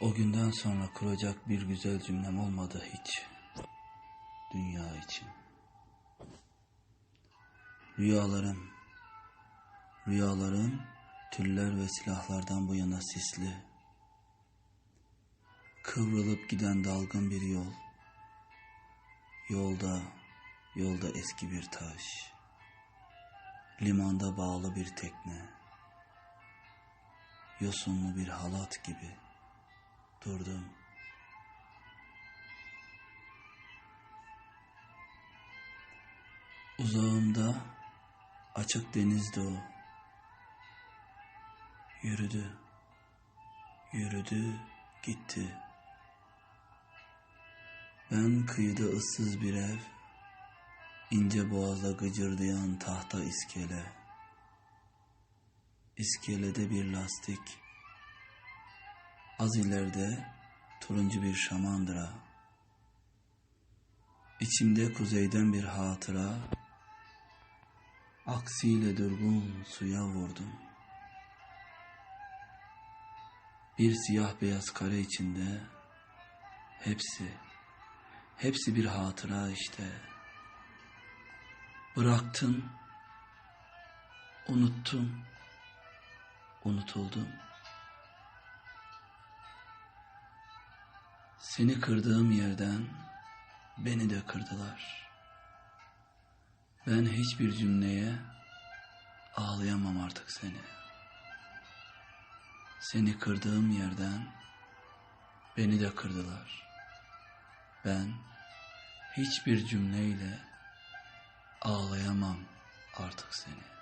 O günden sonra kuracak bir güzel cümlem olmadı hiç. Dünya için. Rüyalarım, rüyalarım tüller ve silahlardan bu yana sisli. Kıvrılıp giden dalgın bir yol. Yolda, yolda eski bir taş. Limanda bağlı bir tekne. Yosunlu bir halat gibi durdum. Uzağımda açık denizde o. Yürüdü, yürüdü, gitti. Ben kıyıda ıssız bir ev, ince boğazda gıcırdayan tahta iskele. İskelede bir lastik. Az ileride turuncu bir şamandıra. İçimde kuzeyden bir hatıra. Aksiyle durgun suya vurdum. Bir siyah beyaz kare içinde hepsi, hepsi bir hatıra işte. Bıraktın, unuttum, unutuldum. Seni kırdığım yerden beni de kırdılar. Ben hiçbir cümleye ağlayamam artık seni. Seni kırdığım yerden beni de kırdılar. Ben hiçbir cümleyle ağlayamam artık seni.